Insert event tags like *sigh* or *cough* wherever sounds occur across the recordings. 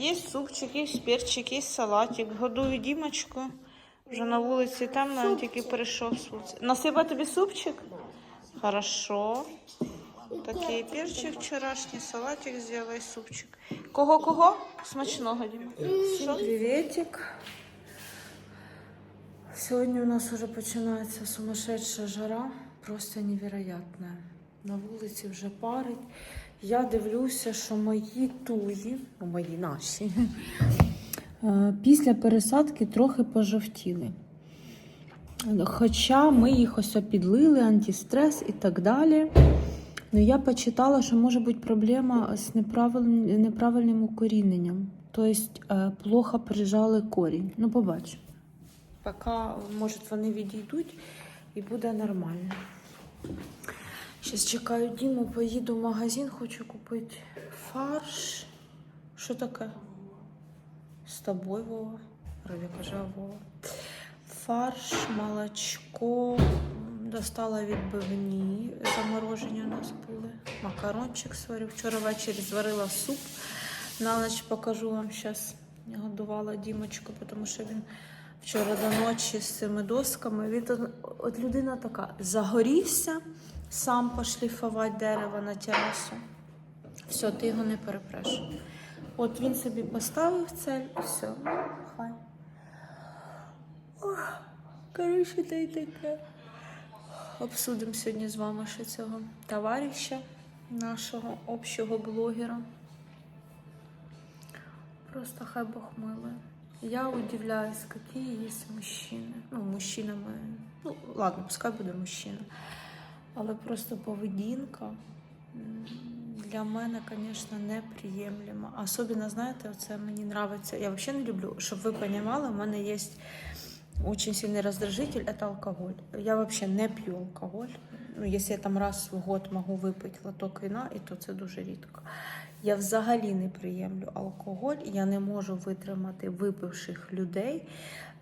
Є супчик, є перчик, є салатик. Годую Дімочку. Вже на вулиці темно, він тільки з вулиці. Насипа тобі супчик? Хорошо. Такий перчик вчорашній, салатик зробила і супчик. Кого-кого? Смачного, Діма. Що? Приветик. Сьогодні у нас вже починається сумасшедша жара, просто невероятна. На вулиці вже парить. Я дивлюся, що мої туї, ну, мої наші, *laughs* е, після пересадки трохи пожовтіли. Хоча ми їх ось підлили, антистрес і так далі. Ну, я почитала, що може бути проблема з неправильним, неправильним укоріненням. Тобто е, плохо прижали корінь. Ну, побачимо. Поки, може, вони відійдуть і буде нормально. Зараз чекаю Діму, поїду в магазин, хочу купити фарш. Що таке? З тобою, Вова. Вроде каже Вова. Фарш, молочко. Достала відбивні. Заморожені у нас були. Макарончик сварю. Вчора ввечері зварила суп. На ніч покажу вам зараз. Годувала Дімочку, тому що він вчора до ночі з цими досками. Він от людина така загорівся, сам пошліфувати дерево на терасу. Все, ти його не перепреш. От він собі поставив цель, і все. Ну, хай. Коротше, та й таке. Обсудимо сьогодні з вами ще цього товариша, нашого общого блогера. Просто хай Бог милує. Я удивляюсь, какие есть мужчины. Ну, мужчинами. Ну, ладно, пускай буде мужчина. Але просто поведінка для мене, звісно, неприємлема. Особливо, знаєте, оце мені подобається. Я взагалі не люблю, щоб ви розуміли, в мене є очень сильный раздражитель это алкоголь. Я вообще не п'ю алкоголь. Ну, якщо я там раз в год можу випити лоток вина, і то це дуже рідко. Я взагалі не приємлю алкоголь, я не можу витримати випивших людей.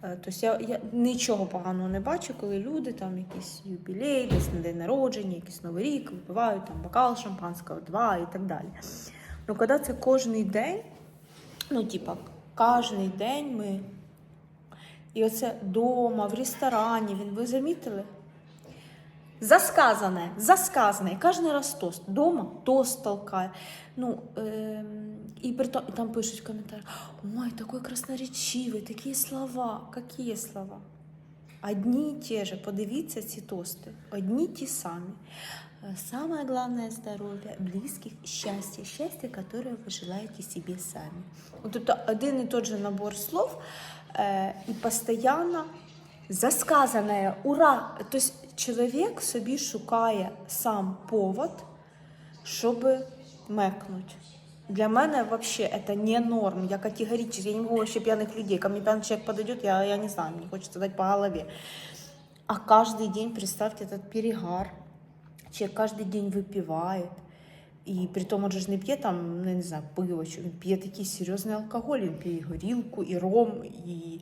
Е, Тобто я, я нічого поганого не бачу, коли люди там якийсь юбілей, десь на день народження, якийсь новий рік, випивають там бокал шампанського, два і так далі. Ну, коли це кожний день, ну, типа, кожний день ми і оце дома, в ресторані, він ви замітили? Засказане, засказане. Кожен раз тост. Дома тост толкає. Ну, ем, і, при том- і там пишуть в коментарях: ой, такой красноречивий, такі слова. Які слова? Одні і ті же. Подивіться ці тости. Одні ті самі. Э, Самое главное здоровье, близких, счастье, счастье, которое вы желаете себе сами. Вот это один и тот же набор слов, э, и постоянно засказане ура. Тобто чоловік собі шукає сам повод, щоб мекнуть. Для мене вообще это не норм. Я категорически, я не могу вообще пьяных людей. Ко мне пьяный человек подойдет, я, я не знаю, мне хочется дать по голове. А каждый день, представьте, этот перегар. Человек каждый день выпивает. І при тому, он же ж не п'є там, ну, я не знаю, пиво, що він п'є такий серйозний алкоголь, він п'є і горілку, і ром, і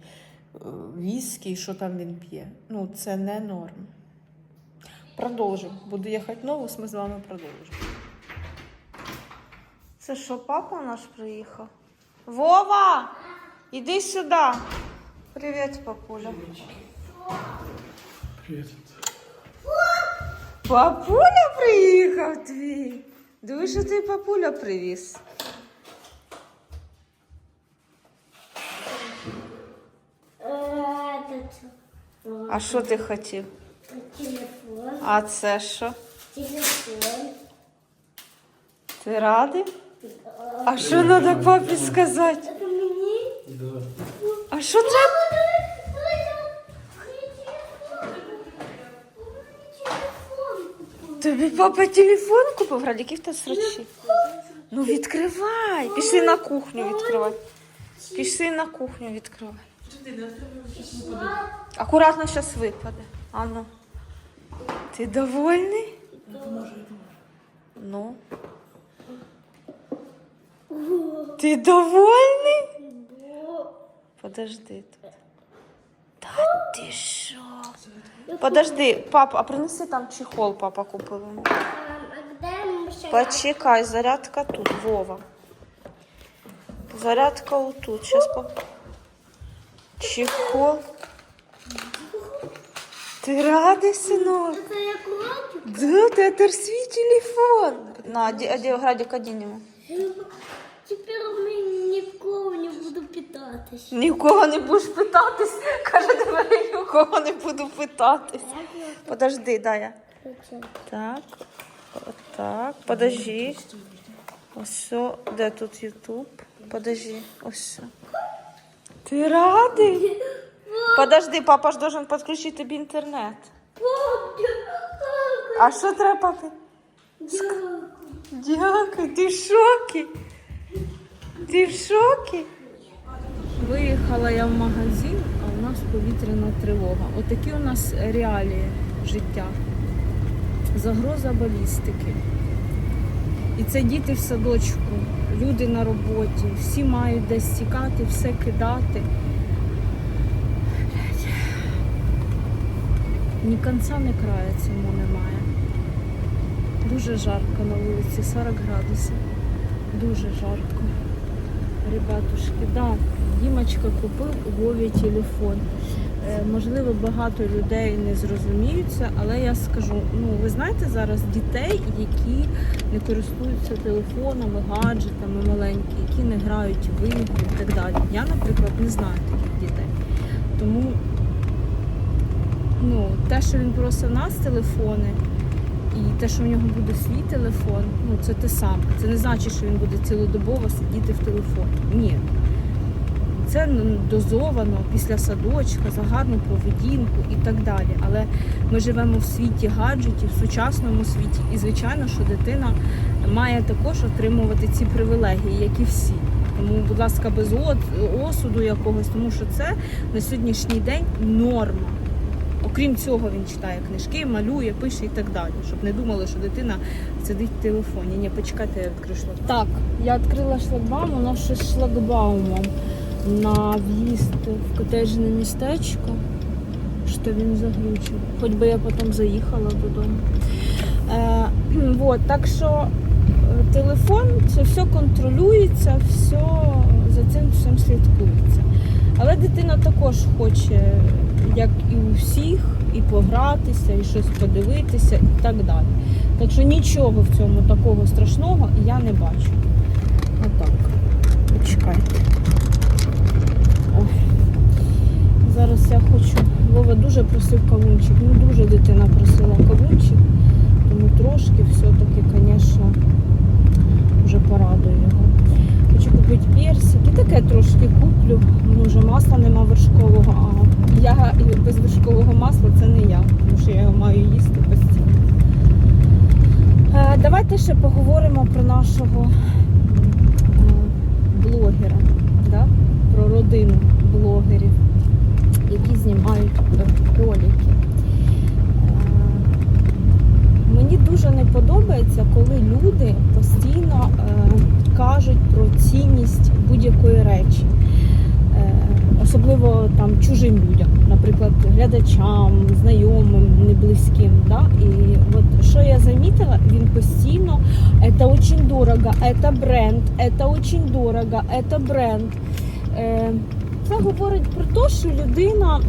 е, віскі, і що там він п'є. Ну, це не норм. Продовжимо. Буду їхати новус, ми з вами продовжимо. Це що, папа наш приїхав? Вова! Іди сюди. Привіт, папуля. Привет. Папуля приїхав твій. Диви, що ти папуля привіз. А що ти хотів? телефон, А це що? телефон. Ти радий? А що треба папі сказати? Мне? Да. А що треба? Тобі папа телефон купив? Раді, який в тебе срачі? Ну відкривай. Пішли на кухню відкривай. Пішли на кухню відкривай. Акуратно зараз випаде. Ану. Ти довольний? Ну. Ти довольний? Подожди тут. Та ти що? Подожди, папа, а принеси там чехол, папа купив. йому. А где? Почекай, зарядка тут, Вова. Зарядка отут. Сейчас по... Чехол. Ти радий, синок? Это кулачу. Да, це свій телефон. На, оде- оде- Градик, Теперь мы никого не буду питаться. Нікого не будеш питатись. Каже, тепер я нікого не буду питатись. Подожди, дай я. Так, отак. Подожди. Ось, де тут Ютуб? Подожди, ось. Ти радий? Подожди, папа ж должен підключити тобі інтернет. А що треба, папі? Дякую, ти в шокі? Ти в шокі? Виїхала я в магазин, а у нас повітряна тривога. Отакі у нас реалії життя. Загроза балістики. І це діти в садочку, люди на роботі, всі мають десь тікати, все кидати. Ні кінця, ні краю цьому немає. Дуже жарко на вулиці, 40 градусів. Дуже жарко. Ребятушки, да, Дімочка купив у Вові телефон. Е, можливо, багато людей не зрозуміються, але я скажу: ну ви знаєте зараз дітей, які не користуються телефонами, гаджетами маленькі, які не грають в ігри і так далі. Я, наприклад, не знаю таких дітей. Тому ну, те, що він просив нас телефони, і те, що в нього буде свій телефон, ну це те саме. Це не значить, що він буде цілодобово сидіти в телефоні. Ні. Це дозовано після садочка, за гарну поведінку і так далі. Але ми живемо в світі гаджетів, в сучасному світі, і звичайно, що дитина має також отримувати ці привілегії, як і всі. Тому, будь ласка, без осуду якогось, тому що це на сьогоднішній день норма. Окрім цього, він читає книжки, малює, пише і так далі. Щоб не думали, що дитина сидить в телефоні. Ні, почекайте, я відкрию шлагбаум. Так, я відкрила шлагбаум, нас ще з шлагбаумом на в'їзд в котеджне містечко. Що він заглючив. Хоч би я потім заїхала додому. Е, *clears throat* вот, так що е, телефон це все контролюється, все за цим всім слідкується. Але дитина також хоче, як і у всіх, і погратися, і щось подивитися, і так далі. Так що нічого в цьому такого страшного я не бачу. Отак. Почекайте. Ой. Зараз я хочу. Вова дуже просив кавунчик. Ну дуже дитина просила кавунчик. Тому трошки все-таки, звісно, вже порадую його. Хочу купити персик і таке трошки куплю. Ну, вже масла нема вершкового, а я і без вершкового масла це не я, тому що я його маю їсти постійно. Е, Давайте ще поговоримо про нашого е, блогера, да? про родину блогерів, які знімають ролики. Е, Мені дуже не подобається, коли люди постійно е, кажуть про цінність будь-якої речі. Особливо там чужим людям, наприклад, глядачам, знайомим, неблизьким. Да? І от що я замітила, він постійно це дуже дорого, це бренд, це дуже дорого, це бренд. Е, Це говорить про те, що людина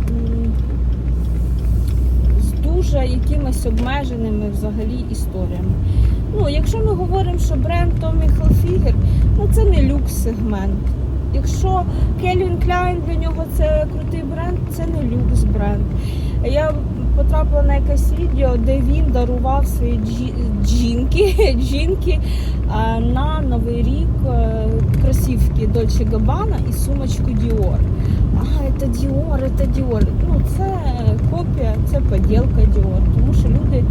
з дуже якимись обмеженими взагалі історіями. Ну, якщо ми говоримо, що бренд Tommy Hilfiger, ну це не люкс-сегмент. Якщо Calvin Klein для нього це крутий бренд, це не люкс бренд. Я потрапила на якесь відео, де він дарував свої джі- джинки, *laughs* джинки на Новий рік е, кросівки Dolce Gabbana і сумочку Dior. А, це Dior, це Dior. Ну, це копія, це поділка Dior. Тому що люди,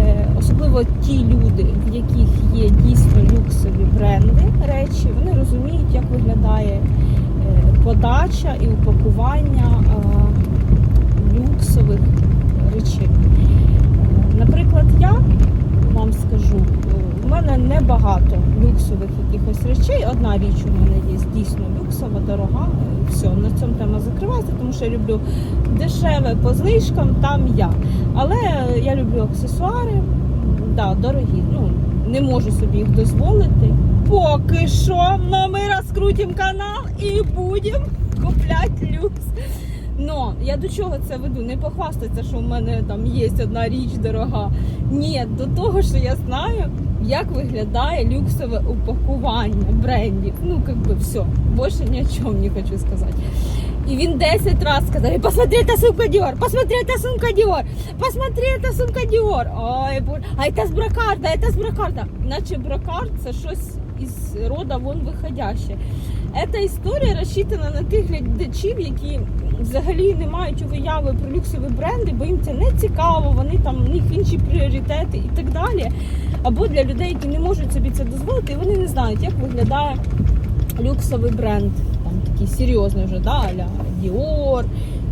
е, особливо ті люди, в яких є дійсно люксові бренди, речі, вони розуміють, як виглядає е, подача і упакування люксових речей. Е, Наприклад, я вам скажу, у мене небагато люксових якихось речей. Одна річ у мене є дійсно люксова, дорога. Все, на цьому тема закривається, тому що я люблю дешеве по знижкам, там я. Але я люблю аксесуари, да, дорогі. Ну, не можу собі їх дозволити. Поки що, но ми розкрутимо канал і будемо купляти люкс. Но я до чого це веду? Не похвастатися, що в мене там є одна річ дорога. Ні, до того, що я знаю, як виглядає люксове упакування брендів. Ну, как бы все. Більше ні о чому не хочу сказати. І він 10 разів сказав, посмотри, это сумка Dior, посмотри, это сумка Dior, посмотри, это сумка Dior. Ой, боже, а это з бракарда, это з бракарда. Наче бракард це щось із рода вон виходяще. Ця історія розчитана на тих глядачів, які взагалі не мають уяви про люксові бренди, бо їм це не цікаво, вони там у них інші пріоритети і так далі. Або для людей, які не можуть собі це дозволити, і вони не знають, як виглядає люксовий бренд, там такий серйозний вже, да, аля Dior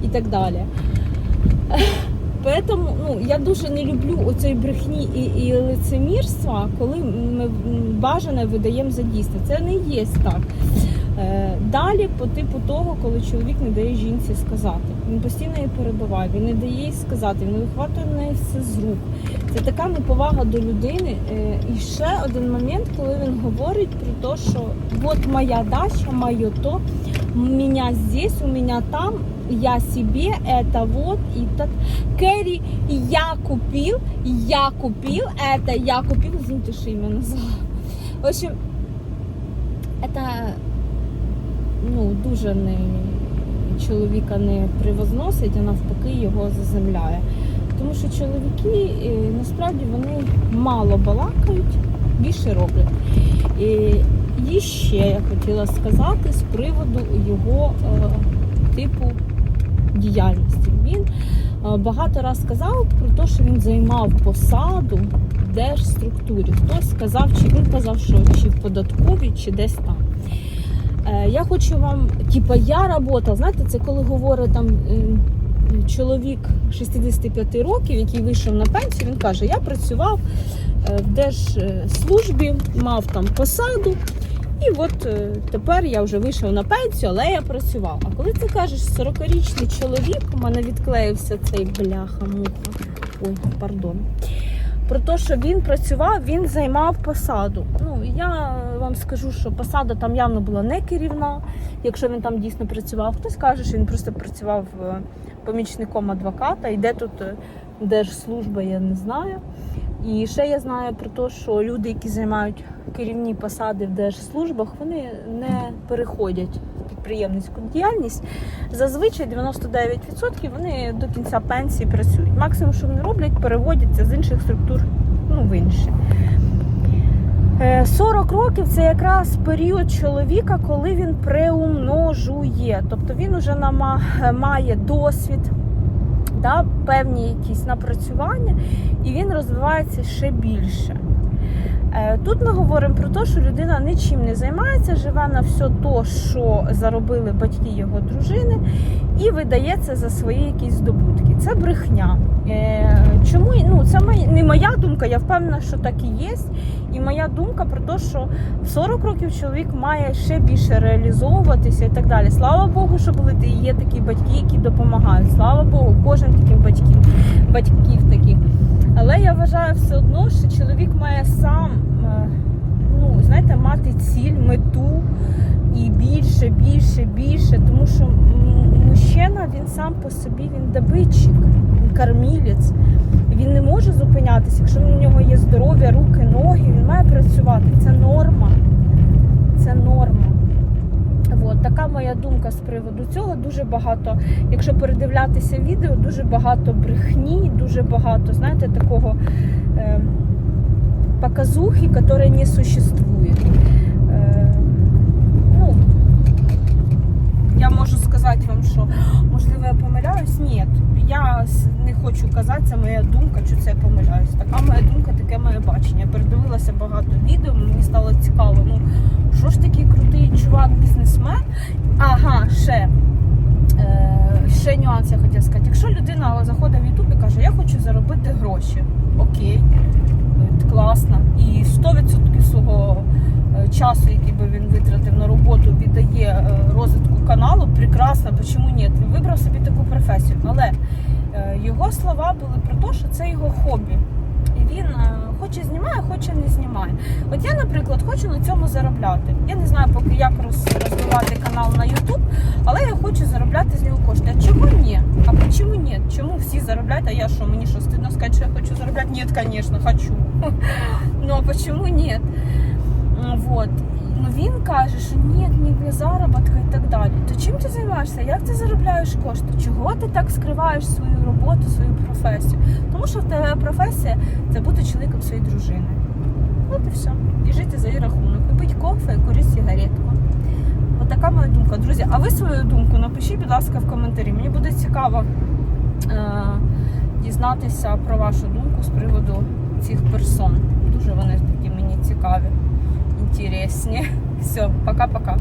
і так далі. Поэтому ну, я дуже не люблю оцей брехні і, і лицемірства, коли ми бажане видаємо за дійсне. Це не є так. Е, Далі, по типу того, коли чоловік не дає жінці сказати. Він постійно її перебиває, він не дає їй сказати, він вихватує в неї все з рук. Це така неповага до людини. Е, І ще один момент, коли він говорить про те, що от моя дача, моє то, у мене здесь, у мене там, я себе, это вот, и так. Кэрри, я купил, я купил, это я купил, извините, что имя назвала. В общем, это ну, дуже не чоловіка не привозносить, а навпаки його заземляє. Тому що чоловіки е, насправді вони мало балакають, більше роблять. І, і ще я хотіла сказати з приводу його е, типу діяльності. Він е, багато раз сказав про те, що він займав посаду в держструктурі. Хтось сказав, чи він казав, що чи в податковій, чи десь там. Е, Я хочу вам, типа, я работав, знаєте, це коли говорить там е, чоловік 65 років, який вийшов на пенсію, він каже, я працював в держслужбі, мав там посаду, і от е, тепер я вже вийшов на пенсію, але я працював. А коли ти кажеш 40-річний чоловік, у мене відклеївся цей бляха-муха. Ой, пардон. Про те, що він працював, він займав посаду. Ну я вам скажу, що посада там явно була не керівна, якщо він там дійсно працював. Хтось каже, що він просто працював е, помічником адвоката. І де тут е, держслужба, я не знаю. І ще я знаю про те, що люди, які займають керівні посади в держслужбах, вони не переходять в підприємницьку діяльність. Зазвичай 99% вони до кінця пенсії працюють. Максимум, що вони роблять, переводяться з інших структур ну, в інші. Е, 40 років це якраз період чоловіка, коли він преумножує. Тобто він вже має досвід, да, певні якісь напрацювання, і він розвивається ще більше. Е, Тут ми говоримо про те, що людина нічим не займається, живе на все то, що заробили батьки його дружини, і видає це за свої якісь здобутки. Це брехня. Е, Чому ну це не моя думка, я впевнена, що так і є. І моя думка про те, що в 40 років чоловік має ще більше реалізовуватися і так далі. Слава Богу, що були є такі батьки, які допомагають. Слава Богу, кожен таких батьків, батьків таких. Але я вважаю все одно, що чоловік має сам, е, ну знаєте, мати ціль, мету і більше, більше, більше. Тому що мужчина він сам по собі він добитчик, він кормілець. Він не може зупинятися. Якщо в нього є здоров'я, руки, ноги, він має працювати. Це норма. Це норма. От, така моя думка з приводу цього. Дуже багато, якщо передивлятися відео, дуже багато брехні, дуже багато, знаєте, такого е, показухи, яка не существує. Е, ну, я можу сказати вам, що можливо я помиляюсь. Ні, не хочу казати, це моя думка, чи це я помиляюсь. Така моя думка, таке моє бачення. Я передивилася багато відео, мені стало цікаво. Ну що ж такий крутий чувак, бізнесмен? Ага, ще. Е, ще нюанс я хотіла сказати. Якщо людина заходить в YouTube і каже, я хочу заробити гроші, окей, е, класно. І 100% свого е, часу, який би він витратив на роботу, віддає розвитку каналу, прекрасно, чому ні? Він вибрав собі таку професію. Але його слова були про те, що це його хобі. І він е, хоче знімає, хоче не знімає. От я, наприклад, хочу на цьому заробляти. Я не знаю поки як розвивати канал на YouTube, але я хочу заробляти з нього кошти. А чого ні? А чому ні? Чому всі заробляють? А я що, мені що стидно сказати, що я хочу заробляти? Ні, звісно, хочу. *laughs* Ну а чому ні? Вот. Ну він каже, що ні, не для заробітку і так далі. То чим ти займаєшся? Як ти заробляєш кошти? Чого ти так скриваєш свою роботу, свою професію? Тому що в тебе професія це бути чоловіком своєї дружини. От і все. І жити за її рахунок. І пити кофе, і курити сигаретку. От така моя думка. Друзі, а ви свою думку напишіть, будь ласка, в коментарі. Мені буде цікаво е- дізнатися про вашу думку з приводу цих персон. Дуже вони такі мені цікаві, інтересні. Все, пока-пока.